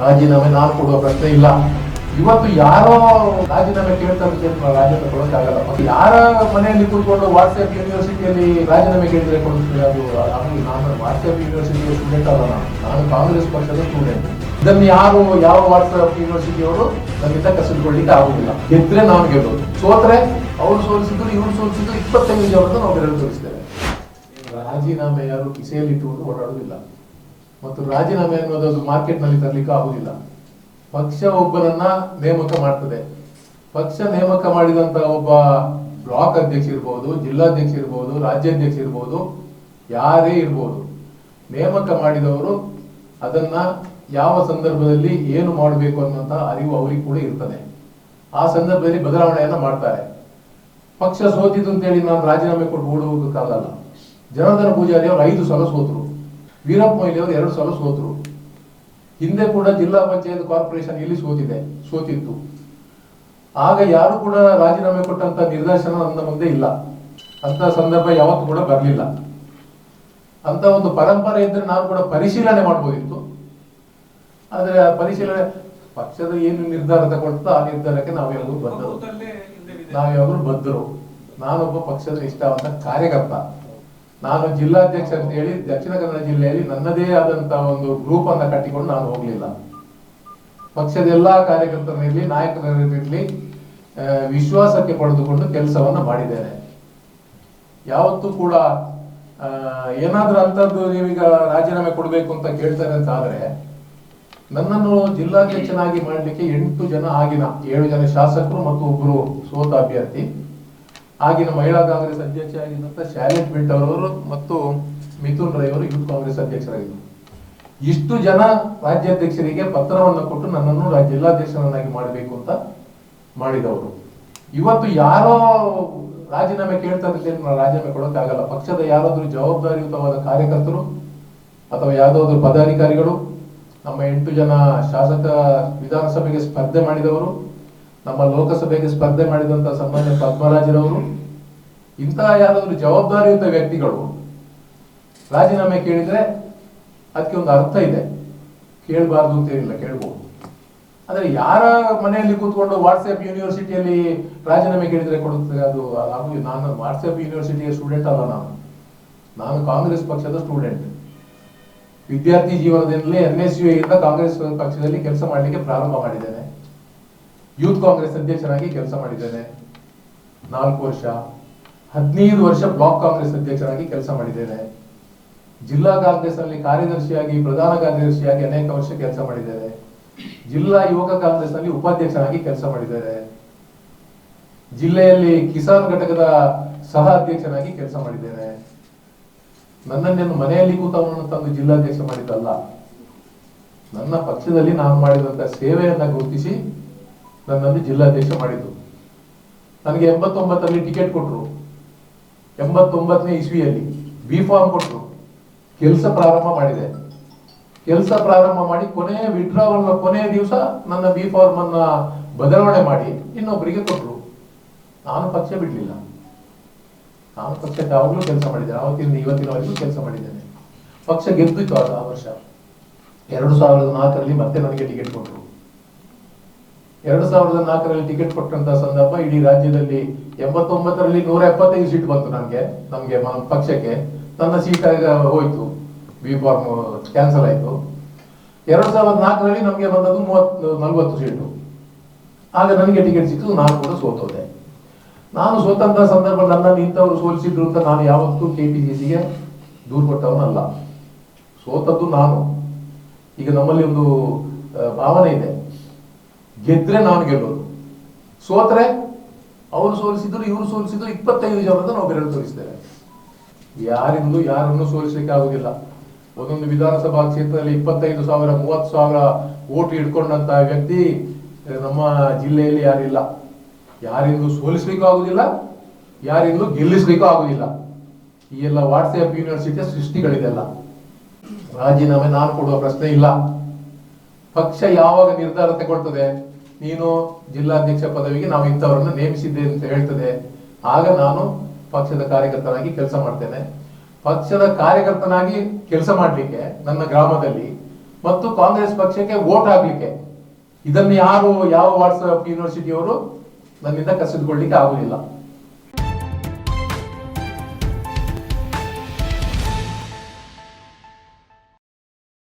ರಾಜೀನಾಮೆ ನಾನು ಕೊಡುವ ಪ್ರಶ್ನೆ ಇಲ್ಲ. ಇವತ್ತು ಯಾರೋ ರಾಜೀನಾಮೆ ಕೇಳ್ತಾರೆ ಅಂತ ಕೊಡೋಕೆ ಮತ್ತೆ ಯಾರ ಮನೆಯಲ್ಲಿ ಕೂತ್ಕೊಂಡು ವಾಟ್ಸ್ಆಪ್ ಯೂನಿವರ್ಸಿಟಿಯಲ್ಲಿ ರಾಜೀನಾಮೆ ಕೇಳಿದ್ರೆ ಕೊಡ್ತೀವಿ ಅದು? ಅದು ನಾನು ವಾಟ್ಸ್ಆಪ್ ಯೂನಿವರ್ಸಿಟಿಯ ಸ್ಟೂಡೆಂಟ್ ಅಲ್ಲ ನಾನು. ನಾನು ಕಾಂಗ್ರೆಸ್ ಪಕ್ಷದ ಸ್ಟೂಡೆಂಟ್ ಇದನ್ನು ಯಾರು ಯಾವ ವಾಟ್ಸ್ಆಪ್ ಯೂನಿವರ್ಸಿಟಿಯವರು ನನ್ನಿಂದ ಕಸಿದುಕೊಳ್ಳಿಕ್ಕೆ ಆಗುದಿಲ್ಲ. ಗೆದ್ರೆ ನಾನು ಗೆಲ್ಲೋದು. ಸೋತ್ರೆ ಅವ್ರು ಸೋಲಿಸಿದ್ರು, ಇವ್ರು ಸೋಲಿಸಿದ್ರು ಇಪ್ಪತ್ತೈದು ಜನರನ್ನು ನಾವು ಬೆರಳು ತೋರಿಸ್ತೇವೆ. ರಾಜೀನಾಮೆ ಯಾರು ಕಿಸೆಯಲ್ಲಿ ಇಟ್ಟುಕೊಂಡು ಓಡಾಡುವುದಿಲ್ಲ. ಮತ್ತು ರಾಜೀನಾಮೆ ಅನ್ನೋದು ಅದು ಮಾರ್ಕೆಟ್ನಲ್ಲಿ ತರಲಿಕ್ಕೆ ಆಗುವುದಿಲ್ಲ ಪಕ್ಷ ಒಬ್ಬರನ್ನ ನೇಮಕ ಮಾಡ್ತದೆ. ಪಕ್ಷ ನೇಮಕ ಮಾಡಿದಂತ ಒಬ್ಬ ಬ್ಲಾಕ್ ಅಧ್ಯಕ್ಷ ಇರ್ಬೋದು, ಜಿಲ್ಲಾಧ್ಯಕ್ಷ ಇರ್ಬೋದು, ರಾಜ್ಯಾಧ್ಯಕ್ಷ ಇರ್ಬೋದು, ಯಾರೇ ಇರ್ಬೋದು, ನೇಮಕ ಮಾಡಿದವರು ಅದನ್ನ ಯಾವ ಸಂದರ್ಭದಲ್ಲಿ ಏನು ಮಾಡಬೇಕು ಅನ್ನುವಂತ ಅರಿವು ಅವರಿಗೆ ಕೂಡ ಇರ್ತದೆ. ಆ ಸಂದರ್ಭದಲ್ಲಿ ಬದಲಾವಣೆಯನ್ನ ಮಾಡ್ತಾರೆ. ಪಕ್ಷ ಸೋತಿದ್ದು ಅಂತೇಳಿ ನಾನು ರಾಜೀನಾಮೆ ಕೊಟ್ಟು ಓಡುವುದಕ್ಕಾಗಲ್ಲ ಜನಾರ್ದನ ಪೂಜಾರಿ ಅವರು ಐದು ಸಲ ಸೋತರು. ವೀರಪ್ಪ ಮೊಯ್ಲಿ ಅವರು ಎರಡು ಸಲ ಸೋತರು. ಹಿಂದೆ ಕೂಡ ಜಿಲ್ಲಾ ಪಂಚಾಯತ್ ಕಾರ್ಪೊರೇಷನ್ ಇಲ್ಲಿ ಸೋತಿದೆ ಸೋತಿತ್ತು. ಆಗ ಯಾರು ಕೂಡ ರಾಜೀನಾಮೆ ಕೊಟ್ಟಂತ ನಿರ್ದೇಶನ ನನ್ನ ಮುಂದೆ ಇಲ್ಲ. ಅಂತ ಸಂದರ್ಭ ಯಾವತ್ತೂ ಕೂಡ ಬರಲಿಲ್ಲ. ಅಂತ ಒಂದು ಪರಂಪರೆ ಇದ್ರೆ ನಾವು ಕೂಡ ಪರಿಶೀಲನೆ ಮಾಡ್ಬೋದಿತ್ತು. ಆದ್ರೆ ಆ ಪರಿಶೀಲನೆ ಪಕ್ಷದ ಏನು ನಿರ್ಧಾರ ತಗೊಳ್ತೋ ಆ ನಿರ್ಧಾರಕ್ಕೆ ನಾವು ಯಾವಾಗಲೂ ಬಿದ್ದಿದೆ. ನಾವು ಯಾವಾಗಲೂ ಬಂದರು. ನಾನೊಬ್ಬ ಪಕ್ಷದ ಇಷ್ಟವಾದ ಕಾರ್ಯಕರ್ತ. ನಾನು ಜಿಲ್ಲಾಧ್ಯಕ್ಷ ಅಂತ ಹೇಳಿ ದಕ್ಷಿಣ ಕನ್ನಡ ಜಿಲ್ಲೆಯಲ್ಲಿ ನನ್ನದೇ ಆದಂತ ಒಂದು ಗ್ರೂಪ್ ಅನ್ನ ಕಟ್ಟಿಕೊಂಡು ನಾನು ಹೋಗ್ಲಿಲ್ಲ. ಪಕ್ಷದ ಎಲ್ಲಾ ಕಾರ್ಯಕರ್ತರಿರಲಿ, ನಾಯಕರಿರಲಿ ವಿಶ್ವಾಸಕ್ಕೆ ಪಡೆದುಕೊಂಡು ಕೆಲಸವನ್ನ ಮಾಡಿದ್ದೇನೆ. ಯಾವತ್ತೂ ಕೂಡ ಏನಾದ್ರೂ ಅಂತದ್ದು ನೀವೀಗ ರಾಜೀನಾಮೆ ಕೊಡಬೇಕು ಅಂತ ಕೇಳ್ತಾರೆ ಅಂತ ಆದ್ರೆ, ನನ್ನನ್ನು ಜಿಲ್ಲಾಧ್ಯಕ್ಷನಾಗಿ ಮಾಡಲಿಕ್ಕೆ ಎಂಟು ಜನ ಆಗಿನ, ಏಳು ಜನ ಶಾಸಕರು ಮತ್ತು ಒಬ್ಬರು ಸೋತ ಅಭ್ಯರ್ಥಿ. ಆಗಿನ ಮಹಿಳಾ ಕಾಂಗ್ರೆಸ್ ಅಧ್ಯಕ್ಷ ಆಗಿದ್ದಂತ ಶಾಲೆಟ್ ಬಿಲ್ಟ್ ಅವರು ಮತ್ತು ಮಿಥುನ್ ರೈ ಅವರು ಯೂತ್ ಕಾಂಗ್ರೆಸ್ ಅಧ್ಯಕ್ಷರಾಗಿದ್ದರು. ಇಷ್ಟು ಜನ ರಾಜ್ಯಾಧ್ಯಕ್ಷರಿಗೆ ಪತ್ರವನ್ನು ಕೊಟ್ಟು ನನ್ನನ್ನು ಜಿಲ್ಲಾಧ್ಯಕ್ಷರನ್ನಾಗಿ ಮಾಡಬೇಕು ಅಂತ ಮಾಡಿದವರು. ಇವತ್ತು ಯಾರೋ ರಾಜೀನಾಮೆ ಕೇಳ್ತಾ ಹೇಳಿ ನಾನು ರಾಜೀನಾಮೆ ಕೊಡೋಕ್ಕಾಗಲ್ಲ. ಪಕ್ಷದ ಯಾರಾದರೂ ಜವಾಬ್ದಾರಿಯುತವಾದ ಕಾರ್ಯಕರ್ತರು ಅಥವಾ ಯಾವುದಾದ್ರು ಪದಾಧಿಕಾರಿಗಳು, ನಮ್ಮ ಎಂಟು ಜನ ಶಾಸಕ ವಿಧಾನಸಭೆಗೆ ಸ್ಪರ್ಧೆ ಮಾಡಿದವರು ನಮ್ಮ ಲೋಕಸಭೆಗೆ ಸ್ಪರ್ಧೆ ಮಾಡಿದಂತ ಸನ್ಮಾನ್ಯ ಪದ್ಮರಾಜರವರು, ಇಂತಹ ಯಾರಾದರೂ ಜವಾಬ್ದಾರಿಯುತ ವ್ಯಕ್ತಿಗಳು, ರಾಜೀನಾಮೆ ಕೇಳಿದ್ರೆ ಅದಕ್ಕೆ ಒಂದು ಅರ್ಥ ಇದೆ. ಕೇಳಬಾರ್ದು ಅಂತ ಏನಿಲ್ಲ, ಕೇಳ್ಬೋದು. ಆದರೆ ಯಾರ ಮನೆಯಲ್ಲಿ ಕೂತ್ಕೊಂಡು ವಾಟ್ಸ್ಆಪ್ ಯೂನಿವರ್ಸಿಟಿಯಲ್ಲಿ ರಾಜೀನಾಮೆ ಕೇಳಿದ್ರೆ ಕೊಡುತ್ತೆ ಅದು ಆಗುದು ನಾನು ವಾಟ್ಸ್ಆಪ್ ಯೂನಿವರ್ಸಿಟಿಯ ಸ್ಟೂಡೆಂಟ್ ಅಲ್ಲ ನಾನು. ನಾನು ಕಾಂಗ್ರೆಸ್ ಪಕ್ಷದ ಸ್ಟೂಡೆಂಟ್. ವಿದ್ಯಾರ್ಥಿ ಜೀವನದಿಂದಲೇ ಎನ್ ಎಸ್ ಯು ಇಂದ ಕಾಂಗ್ರೆಸ್ ಪಕ್ಷದಲ್ಲಿ ಕೆಲಸ ಮಾಡಲಿಕ್ಕೆ ಪ್ರಾರಂಭ ಮಾಡಿದ್ದೇನೆ. ಯೂತ್ ಕಾಂಗ್ರೆಸ್ ಅಧ್ಯಕ್ಷನಾಗಿ ಕೆಲಸ ಮಾಡಿದ್ದೇನೆ. ನಾಲ್ಕು ವರ್ಷ, ಹದಿನೈದು ವರ್ಷ ಬ್ಲಾಕ್ ಕಾಂಗ್ರೆಸ್ ಅಧ್ಯಕ್ಷರಾಗಿ ಕೆಲಸ ಮಾಡಿದ್ದೇನೆ. ಜಿಲ್ಲಾ ಕಾಂಗ್ರೆಸ್ನಲ್ಲಿ ಕಾರ್ಯದರ್ಶಿಯಾಗಿ, ಪ್ರಧಾನ ಕಾರ್ಯದರ್ಶಿಯಾಗಿ ಅನೇಕ ವರ್ಷ ಕೆಲಸ ಮಾಡಿದ್ದೇನೆ. ಜಿಲ್ಲಾ ಯುವಕ ಕಾಂಗ್ರೆಸ್ನಲ್ಲಿ ಉಪಾಧ್ಯಕ್ಷನಾಗಿ ಕೆಲಸ ಮಾಡಿದ್ದೇನೆ. ಜಿಲ್ಲೆಯಲ್ಲಿ ಕಿಸಾನ್ ಘಟಕದ ಸಹ ಅಧ್ಯಕ್ಷನಾಗಿ ಕೆಲಸ ಮಾಡಿದ್ದೇನೆ. ನನ್ನನ್ನೇನು ಮನೆಯಲ್ಲಿ ಕೂತವನನ್ನು ತಂದು ಜಿಲ್ಲಾಧ್ಯಕ್ಷ ಮಾಡಿದ್ದಲ್ಲ. ನನ್ನ ಪಕ್ಷದಲ್ಲಿ ನಾನು ಮಾಡಿದಂತ ಸೇವೆಯನ್ನ ಗುರುತಿಸಿ ನನ್ನನ್ನು ಜಿಲ್ಲಾಧ್ಯಕ್ಷ ಮಾಡಿದ್ದು. ನನಗೆ ಎಂಬತ್ತೊಂಬತ್ತರಲ್ಲಿ ಟಿಕೆಟ್ ಕೊಟ್ಟರು ಎಂಬತ್ತೊಂಬತ್ತನೇ ಇಸ್ವಿಯಲ್ಲಿ ಬಿ ಫಾರ್ಮ್ ಕೊಟ್ಟರು ಕೆಲಸ ಪ್ರಾರಂಭ ಮಾಡಿದೆ. ಕೆಲಸ ಪ್ರಾರಂಭ ಮಾಡಿ ಕೊನೆಯ ವಿಡ್ರಾವಲ್ನ ಕೊನೆಯ ದಿವಸ ನನ್ನ ಬಿ ಫಾರ್ಮ್ ಅನ್ನ ಬದಲಾವಣೆ ಮಾಡಿ ಇನ್ನೊಬ್ಬರಿಗೆ ಕೊಟ್ಟರು ನಾನು ಪಕ್ಷ ಬಿಡಲಿಲ್ಲ. ನಾನು ಪಕ್ಷಕ್ಕೆ ಯಾವಾಗಲೂ ಕೆಲಸ ಮಾಡಿದ್ದೇನೆ. ಆವತ್ತಿನ ಇವತ್ತಿನವರೆಗೂ ಕೆಲಸ ಮಾಡಿದ್ದೇನೆ. ಪಕ್ಷ ಗೆದ್ದಿತ್ತು ಆ ವರ್ಷ. ಎರಡು ಸಾವಿರದ ನಾಲ್ಕರಲ್ಲಿ ಮತ್ತೆ ನನಗೆ ಟಿಕೆಟ್ ಕೊಟ್ಟರು ಎರಡು ಸಾವಿರದ ನಾಲ್ಕರಲ್ಲಿ ಟಿಕೆಟ್ ಕೊಟ್ಟಂತ ಸಂದರ್ಭ ಇಡೀ ರಾಜ್ಯದಲ್ಲಿ ಎಂಬತ್ತೊಂಬತ್ತರಲ್ಲಿ ನೂರ ಎಪ್ಪತ್ತೈದು ಸೀಟ್ ಬಂತು ನನಗೆ ನಮಗೆ ಮ- ಪಕ್ಷಕ್ಕೆ. ನನ್ನ ಸೀಟ್ ಹೋಯ್ತು. ಬಿ ಫಾರ್ಮ್ ಕ್ಯಾನ್ಸಲ್ ಆಯ್ತು. ಎರಡು ಸಾವಿರದ ನಾಲ್ಕರಲ್ಲಿ ನಮಗೆ ಬಂದದ್ದು ಮೂವತ್ತು, ನಲ್ವತ್ತು ಸೀಟು ಆಗ ನನಗೆ ಟಿಕೆಟ್ ಸಿಕ್ಕಿತು, ನಾನು ಕೂಡ ಸೋತೋದೆ. ನಾನು ಸೋತಂತ ಸಂದರ್ಭ ನನ್ನನ್ನು ಇಂಥವ್ರು ಸೋಲಿಸಿದ್ರು ಅಂತ ನಾನು ಯಾವತ್ತೂ ಕೆ ಪಿ ಸಿ ಸಿಗೆ ದೂರು ಕೊಟ್ಟವನಲ್ಲ. ಸೋತದ್ದು ನಾನು. ಈಗ ನಮ್ಮಲ್ಲಿ ಒಂದು ಭಾವನೆ ಇದೆ. ಗೆದ್ರೆ ನಾನು ಗೆಲ್ಲೋದು. ಸೋತ್ರೆ ಅವರು ಸೋಲಿಸಿದ್ರು, ಇವರು ಸೋಲಿಸಿದ್ರು, ಇಪ್ಪತ್ತೈದು ಜನರನ್ನ ನಾವು ಬೆರಳು ತೋರಿಸ್ತೇವೆ ಯಾರಿಂದಲೂ ಯಾರನ್ನು ಸೋಲಿಸಲಿಕ್ಕೆ ಆಗುದಿಲ್ಲ ಒಂದೊಂದು ವಿಧಾನಸಭಾ ಕ್ಷೇತ್ರದಲ್ಲಿ ಇಪ್ಪತ್ತೈದು ಸಾವಿರ, ಮೂವತ್ತು ಸಾವಿರ ಓಟು ಇಟ್ಕೊಂಡಂತ ವ್ಯಕ್ತಿ ನಮ್ಮ ಜಿಲ್ಲೆಯಲ್ಲಿ ಯಾರಿಲ್ಲ. ಯಾರಿಂದಲೂ ಸೋಲಿಸ್ಲಿಕ್ಕೂ ಆಗುದಿಲ್ಲ ಯಾರಿಂದಲೂ ಗೆಲ್ಲಿಸ್ಲಿಕ್ಕೂ ಆಗುದಿಲ್ಲ ಈ ಎಲ್ಲ ವಾಟ್ಸ್ಆಪ್ ಯೂನಿವರ್ಸಿಟಿಯ ಸೃಷ್ಟಿಗಳಿದೆಲ್ಲ. ರಾಜೀನಾಮೆ ನಾನು ಕೊಡುವ ಪ್ರಶ್ನೆ ಇಲ್ಲ. ಪಕ್ಷ ಯಾವಾಗ ನಿರ್ಧಾರ ತಗೊಳ್ತದೆ? ನೀನು ಜಿಲ್ಲಾಧ್ಯಕ್ಷ ಪದವಿಗೆ ನಾವು ಇಂಥವರನ್ನು ನೇಮಿಸಿದ್ದೆ ಅಂತ ಹೇಳ್ತದೆ. ಆಗ ನಾನು ಪಕ್ಷದ ಕಾರ್ಯಕರ್ತನಾಗಿ ಕೆಲಸ ಮಾಡ್ತೇನೆ. ಪಕ್ಷದ ಕಾರ್ಯಕರ್ತನಾಗಿ ಕೆಲಸ ಮಾಡಲಿಕ್ಕೆ ನನ್ನ ಗ್ರಾಮದಲ್ಲಿ ಮತ್ತು ಕಾಂಗ್ರೆಸ್ ಪಕ್ಷಕ್ಕೆ ವೋಟ್ ಆಗ್ಲಿಕ್ಕೆ ಇದನ್ನು ಯಾರು, ಯಾವ ವಾಟ್ಸಪ್ ಯೂನಿವರ್ಸಿಟಿಯವರು ನನ್ನಿಂದ ಕಸಿದುಕೊಳ್ಳಿಕ್ಕೆ ಆಗುದಿಲ್ಲ.